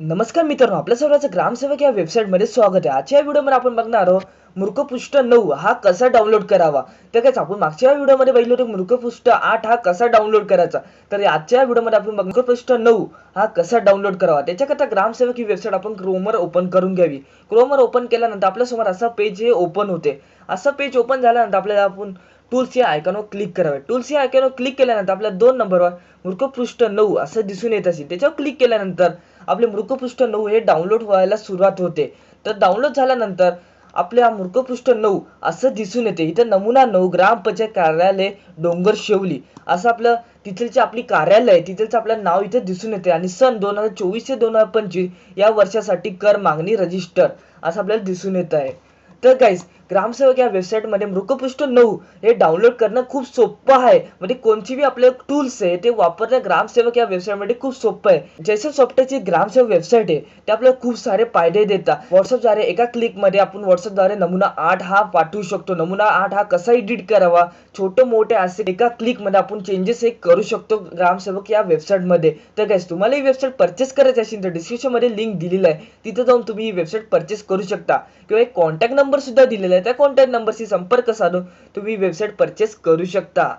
नमस्कार मित्रांनो आपल्या सर्वांचं ग्रामसेवक या वेबसाईटमध्ये स्वागत आहे. आजच्या व्हिडिओमध्ये आपण बघणार आहोत मूर्खपृष्ठ नऊ हा कसा डाउनलोड करावा? तर काय आपण मागच्या व्हिडिओमध्ये बघितलं होतं मूर्खपृष्ठ आठ हा कसा डाउनलोड करायचा? तर आजच्या व्हिडिओमध्ये आपण बघ- मूर्खपृष्ठ नऊ हा कसा डाउनलोड करावा? त्याच्याकरता ग्रामसेवक ही वेबसाईट आपण क्रोमवर ओपन करून घ्यावी. क्रोमवर ओपन केल्यानंतर आपल्यासमोर असा पेज हे ओपन होते. असं पेज ओपन झाल्यानंतर आपल्याला आपण टूल्स या आयकॉनवर क्लिक करावे. टूल्स या आयकॉनवर क्लिक केल्यानंतर आपल्या दोन नंबरवर मूर्खपृष्ठ नऊ असं दिसून येत असेल. त्याच्यावर क्लिक केल्यानंतर आपले मृकपृष्ठ नऊ हे डाउनलोड व्हायला सुरुवात होते. तर डाउनलोड झाल्यानंतर आपल्या मृकपृष्ठ नऊ असं दिसून येते. इथं नमुना नऊ ग्रामपंचायत कार्यालय डोंगर शेवली असं आपलं तिथलचे आपली कार्यालय तिथलचं आपलं नाव इथे दिसून येते. आणि सन दोन हजार चोवीस ते दोन हजार पंचवीस या वर्षासाठी कर मागणी रजिस्टर असं आपल्याला दिसून येत आहे. तर काहीच ग्रामसेवक या वेबसाईटमध्ये मृकपृष्ठ नऊ हे डाउनलोड करणं खूप सोपं आहे. म्हणजे कोणची बी आपले टूल्स आहे ते वापरणं ग्रामसेवक या वेबसाईटमध्ये खूप सोपं आहे. जैसे सॉफ्टवेअरची ग्रामसेवक वेबसाईट आहे. ते आपल्याला खूप सारे फायदे देतात. व्हॉट्सअपद्वारे एका क्लिकमध्ये आपण व्हॉट्सअपद्वारे नमुना आठ हा पाठवू शकतो. नमुना आठ हा कसा एडिट करावा? छोटे मोठे असे एका क्लिकमध्ये आपण चेंजेस हे करू शकतो ग्रामसेवक या वेबसाईटमध्ये तर काय तुम्हाला ही वेबसाईट परचेस करायची असेल तर डिस्क्रिप्शनमध्ये लिंक दिलेलं आहे. तिथे जाऊन तुम्ही ही वेबसाईट परचेस करू शकता. किंवा एक कॉन्टॅक्ट नंबर सुद्धा दिलेला आहे. त्या कॉन्टॅक्ट नंबरशी संपर्क साधून तुम्ही वेबसाईट परचेस करू शकता.